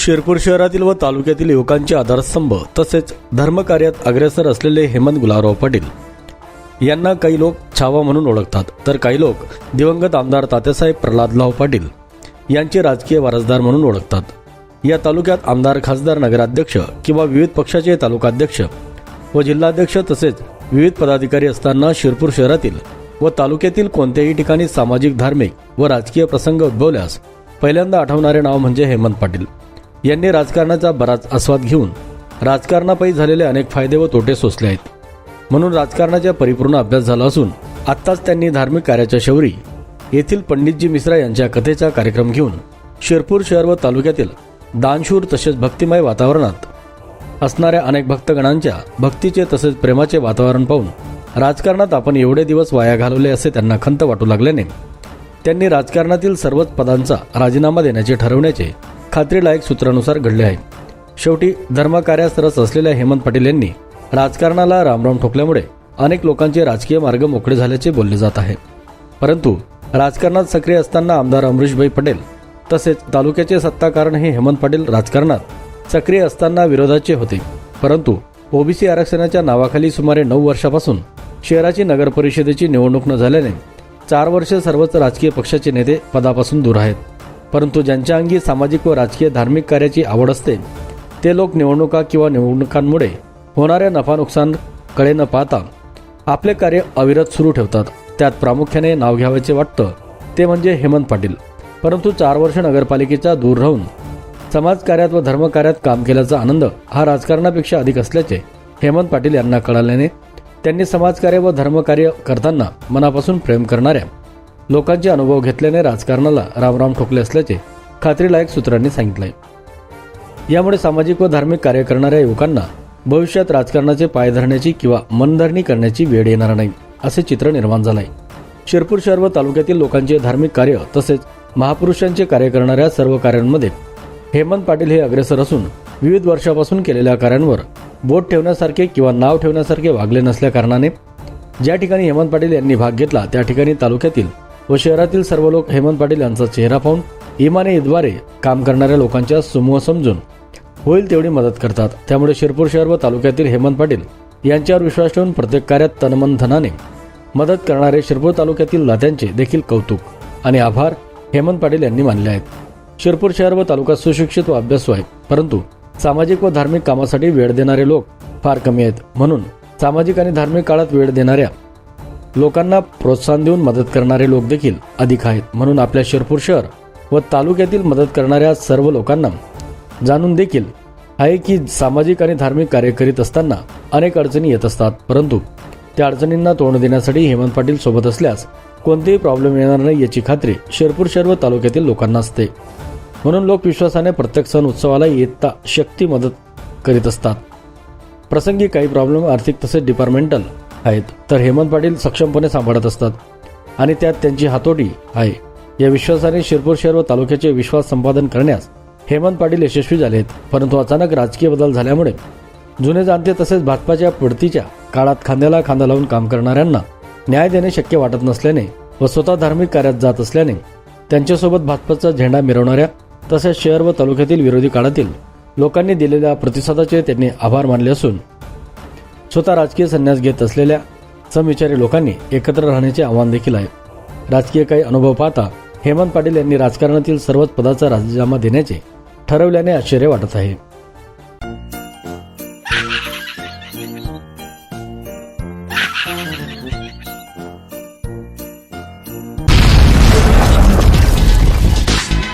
शिरपूर शहरातील व तालुक्यातील युवकांचे आधारस्तंभ तसेच धर्मकार्यात अग्रेसर असलेले हेमंत गुलाबराव पाटील यांना काही लोक छावा म्हणून ओळखतात. तर काही लोक दिवंगत आमदार तात्यासाहेब प्रल्हादराव पाटील यांचे राजकीय वारसदार म्हणून ओळखतात. या तालुक्यात आमदार खासदार नगराध्यक्ष किंवा विविध पक्षाचे तालुकाध्यक्ष व जिल्हाध्यक्ष तसेच विविध पदाधिकारी असताना शिरपूर शहरातील व तालुक्यातील कोणत्याही ठिकाणी सामाजिक धार्मिक व राजकीय प्रसंग उद्भवल्यास पहिल्यांदा आठवणारे नाव म्हणजे हेमंत पाटील. यांनी राजकारणाचा बराच आस्वाद घेऊन राजकारणापायी झालेले अनेक फायदे व तोटे सोसले आहेत. म्हणून राजकारणाचा परिपूर्ण अभ्यास झाला असून आत्ताच त्यांनी धार्मिक कार्याच्या शौरी येथील पंडितजी मिश्रा यांच्या कथेचा कार्यक्रम घेऊन शिरपूर शहर व तालुक्यातील दानशूर तसेच भक्तिमय वातावरणात असणाऱ्या अनेक भक्तगणांच्या भक्तीचे तसेच प्रेमाचे वातावरण पाहून राजकारणात आपण एवढे दिवस वाया घालवले असे त्यांना खंत वाटू लागल्याने त्यांनी राजकारणातील सर्वच पदांचा राजीनामा देण्याचे ठरवण्याचे खात्रीलायक सूत्रानुसार घडले आहे. शेवटी धर्मकार्यास रस असलेल्या हेमंत पाटील यांनी राजकारणाला रामराम ठोकल्यामुळे अनेक लोकांचे राजकीय मार्ग मोकळे झाल्याचे बोलले जात आहे. परंतु राजकारणात सक्रिय असताना आमदार अमरीशभाई पटेल तसेच तालुक्याचे सत्ताकारण हे हेमंत पाटील राजकारणात सक्रिय असताना विरोधाचे होते. परंतु ओबीसी आरक्षणाच्या नावाखाली सुमारे नऊ वर्षापासून शहराची नगर परिषदेची निवडणूक न झाल्याने चार वर्ष सर्वच राजकीय पक्षाचे नेते पदापासून दूर आहेत. परंतु ज्यांच्या अंगी सामाजिक व राजकीय धार्मिक कार्याची आवड असते ते लोक निवडणुका किंवा निवडणुकांमुळे होणाऱ्या नफा नुकसानकडे न पाहता आपले कार्य अविरत सुरू ठेवतात. त्यात प्रामुख्याने नाव घ्यावायचे वाटतं ते म्हणजे हेमंत पाटील. परंतु चार वर्ष नगरपालिकेचा दूर राहून समाजकार्यात व धर्मकार्यात काम केल्याचा आनंद हा राजकारणापेक्षा अधिक असल्याचे हेमंत पाटील यांना कळाल्याने त्यांनी समाजकार्य व धर्मकार्य करताना मनापासून प्रेम करणाऱ्या लोकांचे अनुभव घेतल्याने राजकारणाला रामराम ठोकले असल्याचे खात्रीलायक सूत्रांनी सांगितले यामुळे सामाजिक व धार्मिक कार्य करणाऱ्या युवकांना भविष्यात राजकारणाचे पाय धरण्याची किंवा मनधरणी करण्याची वेळ येणार नाही असे चित्र निर्माण झाले शिरपूर शहर व तालुक्यातील लोकांचे धार्मिक कार्य तसेच महापुरुषांचे कार्य करणाऱ्या सर्व कार्यांमध्ये हेमंत पाटील हे अग्रेसर असून विविध वर्षापासून केलेल्या कार्यांवर बोट ठेवण्यासारखे किंवा नाव ठेवण्यासारखे वागले नसल्या कारणाने ज्या ठिकाणी हेमंत पाटील यांनी भाग घेतला त्या ठिकाणी तालुक्यातील व शहरातील सर्व लोक हेमंत पाटील यांचा चेहरा पाहून इमानेद्वारे काम करणाऱ्या लोकांच्या समूह समजून होईल तेवढी मदत करतात. त्यामुळे शिरपूर शहर व तालुक्यातील हेमंत पाटील यांच्यावर विश्वास ठेवून प्रत्येक कार्यात तनमन धनाने मदत करणारे शिरपूर तालुक्यातील दात्यांचे देखील कौतुक आणि आभार हेमंत पाटील यांनी मानले आहेत. शिरपूर शहर व तालुका सुशिक्षित व अभ्यासू आहे परंतु सामाजिक व धार्मिक कामासाठी वेळ देणारे लोक फार कमी आहेत. म्हणून सामाजिक आणि धार्मिक काळात वेळ देणाऱ्या लोकांना प्रोत्साहन देऊन मदत करणारे लोक देखील अधिक आहेत. म्हणून आपल्या शिरपूर शहर व तालुक्यातील मदत करणाऱ्या सर्व लोकांना जाणून देखील आहे की सामाजिक आणि धार्मिक कार्य करीत असताना अनेक अडचणी येत असतात. परंतु त्या अडचणींना तोंड देण्यासाठी हेमंत पाटील सोबत असल्यास कोणतेही प्रॉब्लेम येणार नाही याची खात्री शिरपूर शहर व तालुक्यातील लोकांना असते. म्हणून लोक विश्वासाने प्रत्येक सण उत्सवाला येता शक्ती मदत करीत असतात. प्रसंगी काही प्रॉब्लेम आर्थिक तसेच डिपार्टमेंटल आहेत. तर हेमंत पाटील सक्षमपणे सांभाळत असतात. आणि त्यात त्यांची हातोटी आहे. या विश्वासाने शिरपूर शहर व तालुक्याचे विश्वास संपादन करण्यास हेमंत पाटील यशस्वी झाले आहेत. परंतु अचानक राजकीय बदल झाल्यामुळे जुने जाणते तसेच भाजपाच्या पडतीच्या काळात खांद्याला खांदा लावून काम करणाऱ्यांना न्याय देणे शक्य वाटत नसल्याने व स्वतः धार्मिक कार्यात जात असल्याने त्यांच्यासोबत भाजपचा झेंडा मिरवणाऱ्या तसेच शहर व तालुक्यातील विरोधी काळातील लोकांनी दिलेल्या प्रतिसादाचे त्यांनी आभार मानले असून स्वतः राजकीय संन्यास घेत असलेल्या समविचारी लोकांनी एकत्र राहण्याचे आव्हान देखील आहे. राजकीय काही अनुभव पाहता हेमंत पाटील यांनी राजकारणातील सर्वच पदाचा राजीनामा देण्याचे ठरवल्याने आश्चर्य वाटत आहे.